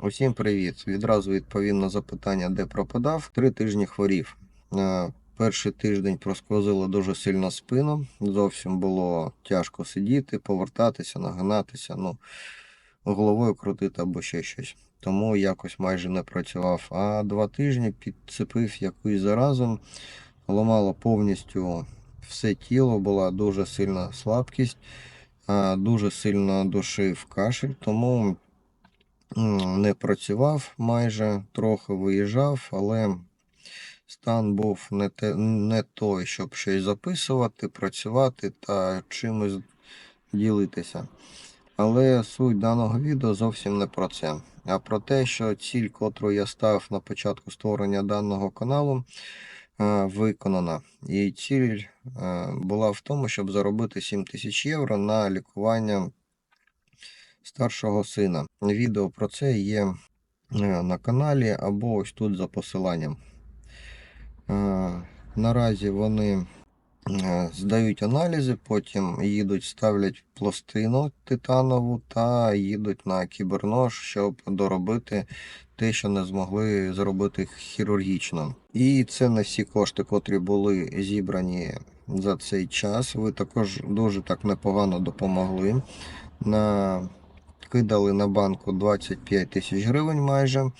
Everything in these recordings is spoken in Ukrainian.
Усім привіт! Відразу відповім на запитання, де пропадав. Три тижні хворів. Е, Перший тиждень просквозило дуже сильно спину. Зовсім було тяжко сидіти, повертатися, нагинатися, ну, головою крутити або ще щось. Тому якось майже не працював. А два тижні підцепив якусь заразу, ламало повністю все тіло, була дуже сильна слабкість, е, дуже сильно душив кашель, тому не працював майже, трохи виїжджав, але стан був не, те, не той, щоб щось записувати, працювати та чимось ділитися. Але суть даного відео зовсім не про це, а про те, що ціль, котру я ставив на початку створення даного каналу, е, виконана. І ціль е, була в тому, щоб заробити 7 тисяч євро на лікування старшого сина. Відео про це є е, на каналі або ось тут за посиланням. Е, Наразі вони е, здають аналізи, потім їдуть, ставлять пластину титанову та їдуть на кібернож, щоб доробити те, що не змогли зробити хірургічно. І це не всі кошти, котрі були зібрані за цей час. Ви також дуже так непогано допомогли. На кидали на банку 25 тисяч гривень майже.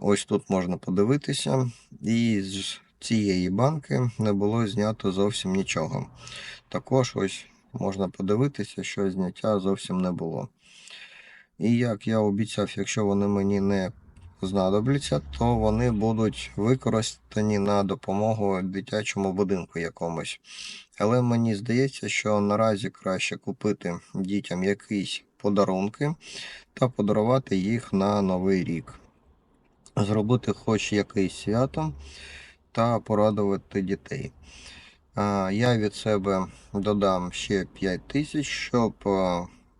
Ось тут можна подивитися. І з цієї банки не було знято зовсім нічого. Також ось можна подивитися, що зняття зовсім не було. І як я обіцяв, якщо вони мені не знадобляться, то вони будуть використані на допомогу дитячому будинку якомусь. Але мені здається, що наразі краще купити дітям якісь подарунки та подарувати їх на Новий рік. Зробити хоч якесь свято та порадувати дітей. Я від себе додам ще 5 тисяч, щоб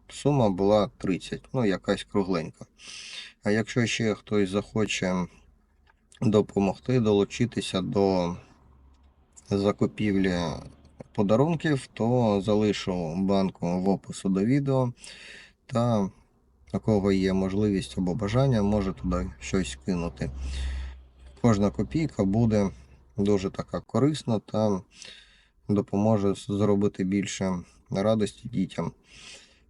сума була 30, ну якась кругленька. А якщо ще хтось захоче допомогти долучитися до закупівлі подарунків, то залишу банку в опису до відео. Та у кого є можливість або бажання, може туди щось кинути. Кожна копійка буде дуже така корисна та допоможе зробити більше радості дітям.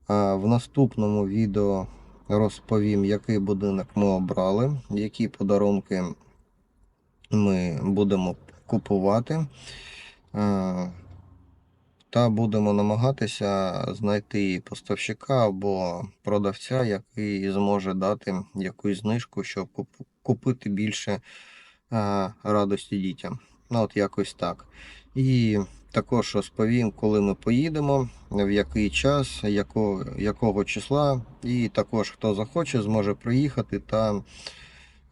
В наступному відео розповім, який будинок ми обрали, які подарунки ми будемо купувати. Та будемо намагатися знайти поставщика або продавця, який зможе дати якусь знижку, щоб купити більше е, радості дітям. Ну, от якось так. І також розповім, коли ми поїдемо, в який час, якого, якого числа, і також хто захоче, зможе приїхати та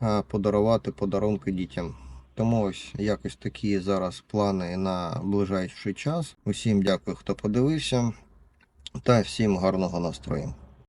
е, подарувати подарунки дітям. Тому ось якось такі зараз плани на ближайший час. Усім дякую, хто подивився, та всім гарного настрою.